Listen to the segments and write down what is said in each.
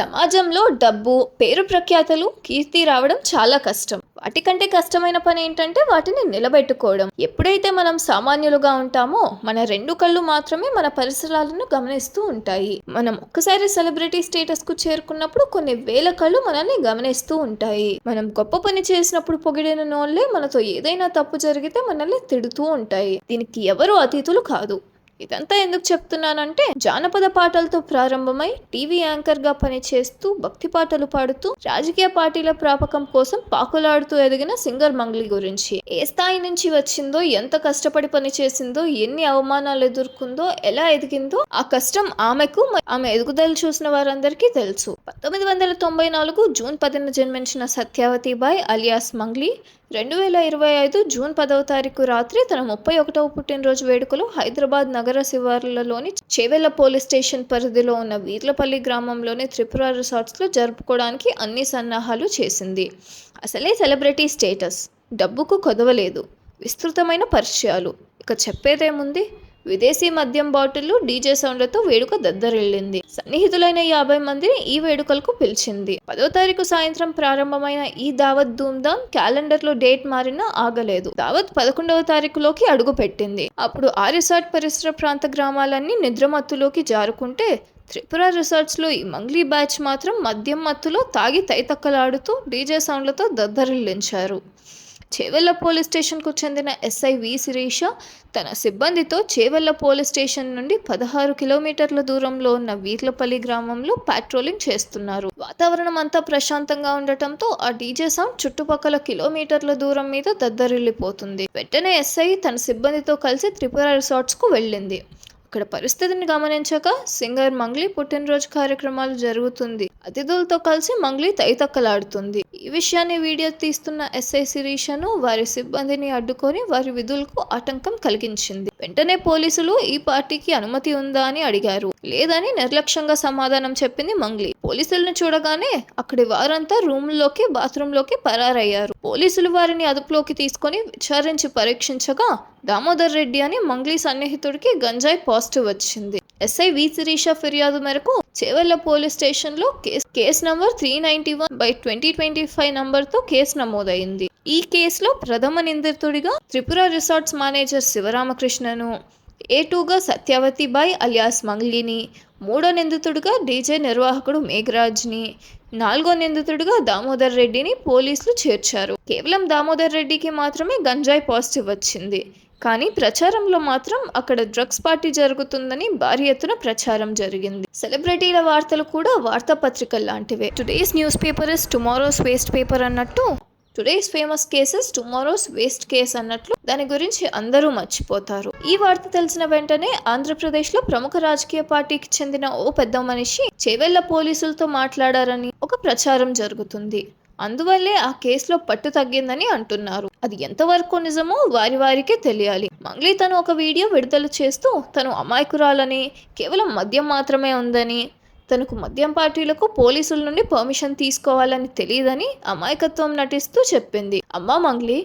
సమాజంలో డబ్బు పేరు ప్రఖ్యాతలు కీర్తి రావడం చాలా కష్టం. వాటికంటే కష్టమైన పని ఏంటంటే వాటిని నిలబెట్టుకోవడం. ఎప్పుడైతే మనం సామాన్యులుగా ఉంటామో మన రెండు కళ్ళు మాత్రమే మన పరిసరాలను గమనిస్తూ ఉంటాయి. మనం ఒక్కసారి సెలబ్రిటీ స్టేటస్కు చేరుకున్నప్పుడు కొన్ని వేల కళ్ళు మనల్ని గమనిస్తూ ఉంటాయి. మనం గొప్ప పని చేసినప్పుడు పొగిడిన నోళ్ళే మనతో ఏదైనా తప్పు జరిగితే మనల్ని తిడుతూ ఉంటాయి. దీనికి ఎవరు అతీతులు కాదు. ఇదంతా ఎందుకు చెప్తున్నానంటే జానపద పాటలతో ప్రారంభమై టీవీ యాంకర్గా పనిచేస్తూ భక్తి పాటలు పాడుతూ రాజకీయ పార్టీల ప్రాపకం కోసం పాకులాడుతూ ఎదిగిన సింగర్ మంగ్లీ గురించి. ఏ స్థాయి నుంచి వచ్చిందో ఎంత కష్టపడి పని చేసిందో ఎన్ని అవమానాలు ఎదుర్కొందో ఎలా ఎదిగిందో ఆ కష్టం ఆమెకు మ- ఆమె ఎదుగుదల చూసిన వారందరికీ తెలుసు. పంతొమ్మిది వందల తొంభై నాలుగు జూన్ పదిన జన్మించిన సత్యావతి బాయ్ అలియాస్ మంగ్లీ రెండు వేల ఇరవై ఐదు జూన్ పదవ తారీఖు రాత్రి తన ముప్పై ఒకటవ పుట్టినరోజు వేడుకలో హైదరాబాద్ నగరం నగర శివార్లలోని చేవెల పోలీస్ స్టేషన్ పరిధిలో ఉన్న వీర్లపల్లి గ్రామంలోని త్రిపుర రిసార్ట్స్లో జరుపుకోవడానికి అన్ని సన్నాహాలు చేసింది. అసలే సెలబ్రిటీ స్టేటస్. డబ్బుకు కొదవలేదు. విస్తృతమైన పరిచయాలు. ఇక చెప్పేదేముంది? విదేశీ మద్యం బాటిళ్ళు డీజే సౌండ్లతో వేడుక దద్దరిల్లింది. సన్నిహితులైన యాభై మందిని ఈ వేడుకలకు పిలిచింది. పదో తారీఖు సాయంత్రం ప్రారంభమైన ఈ దావత్ ధూమ్ధామ్ క్యాలెండర్లో డేట్ మారినా ఆగలేదు. దావత్ పదకొండవ తారీఖులోకి అడుగు పెట్టింది అప్పుడు ఆ రిసార్ట్ పరిసర ప్రాంత గ్రామాలన్నీ నిద్రమత్తులోకి జారుకుంటే త్రిపుర రిసార్ట్స్లో ఈ మంగ్లీ బ్యాచ్ మాత్రం మద్యం మత్తులో తాగి తైతక్కలాడుతూ డీజే సౌండ్లతో దద్దరిల్లించారు. చేవెళ్ళ పోలీస్ స్టేషన్కు చెందిన ఎస్ఐ వి శిరీష తన సిబ్బందితో చేవెళ్ళ పోలీస్ స్టేషన్ నుండి పదహారు కిలోమీటర్ల దూరంలో ఉన్న వీర్లపల్లి గ్రామంలో పాట్రోలింగ్ చేస్తున్నారు. వాతావరణం అంతా ప్రశాంతంగా ఉండటంతో ఆ డీజే సౌండ్ చుట్టుపక్కల కిలోమీటర్ల దూరం మీద దద్దరిల్లిపోతుంది. వెంటనే ఎస్ఐ తన సిబ్బందితో కలిసి త్రిపుర రిసార్ట్స్కు వెళ్ళింది. అక్కడ పరిస్థితిని గమనించాక సింగర్ మంగ్లీ పుట్టినరోజు కార్యక్రమాలు జరుగుతుంది. అతిథులతో కలిసి మంగ్లీ తైతక్కలాడుతుంది. ఈ విషయాన్ని వీడియో తీస్తున్న ఎస్ఐ శిరీషను వారి సిబ్బందిని అడ్డుకొని వారి విధులకు ఆటంకం కలిగించింది. వెంటనే పోలీసులు ఈ పార్టీకి అనుమతి ఉందా అని అడిగారు. లేదని నిర్లక్ష్యంగా సమాధానం చెప్పింది మంగ్లీ. పోలీసులను చూడగానే అక్కడి వారంతా రూమ్లోకి బాత్రూంలోకి పరారయ్యారు. పోలీసులు వారిని అదుపులోకి తీసుకొని విచారించి పరీక్షించగా దామోదర్ రెడ్డి అని మంగ్లీ సన్నిహితుడికి గంజాయి పాజిటివ్ వచ్చింది. ఎస్ఐ వి శిరీష ఫిర్యాదు మేరకు చేవెళ్ళ పోలీస్ స్టేషన్లో case number three ninety one by twenty twenty five నంబర్తో కేసు నమోదైంది. ఈ కేసులో ప్రథమ నిందితుడిగా త్రిపుర రిసార్ట్స్ మేనేజర్ శివరామకృష్ణను ఏ టూగా సత్యవతిబాయ్ అలియాస్ మంగ్లీని మూడో నిందితుడిగా డీజే నిర్వాహకుడు మేఘరాజ్ని నాలుగో నిందితుడిగా దామోదర్ రెడ్డిని పోలీసులు చేర్చారు. కేవలం దామోదర్ రెడ్డికి మాత్రమే గంజాయి పాజిటివ్ వచ్చింది. కానీ ప్రచారంలో మాత్రం అక్కడ డ్రగ్స్ పార్టీ జరుగుతుందని భారీ ఎత్తున ప్రచారం జరిగింది. సెలబ్రిటీల వార్తలు కూడా వార్తాపత్రికలు లాంటివే today's news paper is tomorrow's waste paper అన్నట్టు today's famous cases tomorrow's waste case అన్నట్లు దాని గురించి అందరూ మర్చిపోతారు. ఈ వార్త తెలిసిన వెంటనే ఆంధ్రప్రదేశ్లో ప్రముఖ రాజకీయ పార్టీకి చెందిన ఓ పెద్ద మనిషి చేవెళ్ళ పోలీసులతో మాట్లాడారని ఒక ప్రచారం జరుగుతుంది. అందువల్లే ఆ కేసులో పట్టు తగ్గిందని అంటున్నారు. అది ఎంతవరకు నిజమో వారి వారికే తెలియాలి. మంగ్లీ తను ఒక వీడియో విడుదల చేస్తూ తను అమాయకురాలని కేవలం మద్యం మాత్రమే ఉందని తనకు మద్యం పార్టీలకు పోలీసుల నుండి పర్మిషన్ తీసుకోవాలని తెలియదని అమాయకత్వం నటిస్తూ చెప్పింది. అమ్మా మంగ్లీ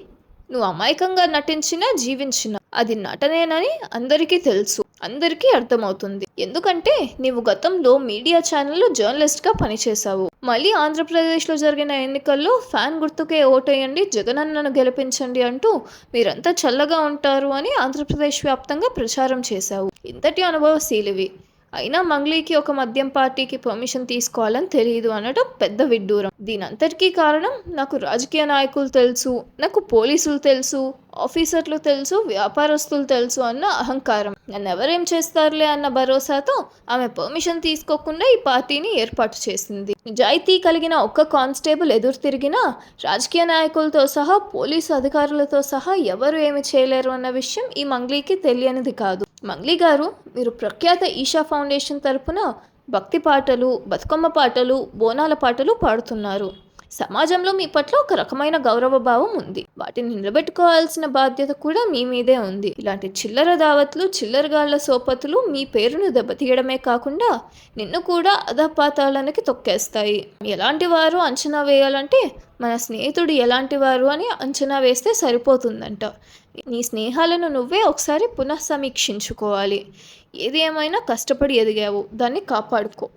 నువ్వు అమాయకంగా నటించినా జీవించినా అది నటనేనని అందరికీ తెలుసు అందరికీ అర్థమవుతుంది. ఎందుకంటే నీవు గతంలో మీడియా ఛానల్లో జర్నలిస్ట్గా పనిచేశావు. మళ్ళీ ఆంధ్రప్రదేశ్లో జరిగిన ఎన్నికల్లో ఫ్యాన్ గుర్తుకే ఓటేయండి జగనన్నను గెలిపించండి అంటూ మీరంతా చల్లగా ఉంటారు అని ఆంధ్రప్రదేశ్ వ్యాప్తంగా ప్రచారం చేశావు. ఇంతటి అనుభవశీలివి. అయినా మంగ్లీకి ఒక మద్యం పార్టీకి పర్మిషన్ తీసుకోవాలని తెలియదు అనడం పెద్ద విడ్డూరం. దీనంతటికీ కారణం నాకు రాజకీయ నాయకులు తెలుసు నాకు పోలీసులు తెలుసు ఆఫీసర్లు తెలుసు వ్యాపారస్తులు తెలుసు అన్న అహంకారం. నన్ను ఎవరేం చేస్తారులే అన్న భరోసాతో ఆమె పర్మిషన్ తీసుకోకుండా ఈ పార్టీని ఏర్పాటు చేసింది. నిజాయితీ కలిగిన ఒక్క కానిస్టేబుల్ ఎదురు తిరిగినా రాజకీయ నాయకులతో సహా పోలీసు అధికారులతో సహా ఎవరు ఏమి చేయలేరు అన్న విషయం ఈ మంగ్లీకి తెలియనిది కాదు. మంగ్లీ గారు మీరు ప్రఖ్యాత ఈషా ఫౌండేషన్ తరపున భక్తి పాటలు బతుకమ్మ పాటలు బోనాల పాటలు పాడుతున్నారు. సమాజంలో మీ పట్ల ఒక రకమైన గౌరవ భావం ఉంది. వాటిని నిలబెట్టుకోవాల్సిన బాధ్యత కూడా మీ మీదే ఉంది. ఇలాంటి చిల్లర దావత్లు చిల్లరగాళ్ళ సోపతులు మీ పేరును దెబ్బతీయడమే కాకుండా నిన్ను కూడా అధపాతాలనికి తొక్కేస్తాయి. ఎలాంటి వారు అంచనా వేయాలంటే మన స్నేహితుడు ఎలాంటి వారు అని అంచనా వేస్తే సరిపోతుందంట. నీ స్నేహాలను నువ్వే ఒకసారి పునః సమీక్షించుకోవాలి ఏది ఏమైనా కష్టపడి ఎదిగావు దాన్ని కాపాడుకో.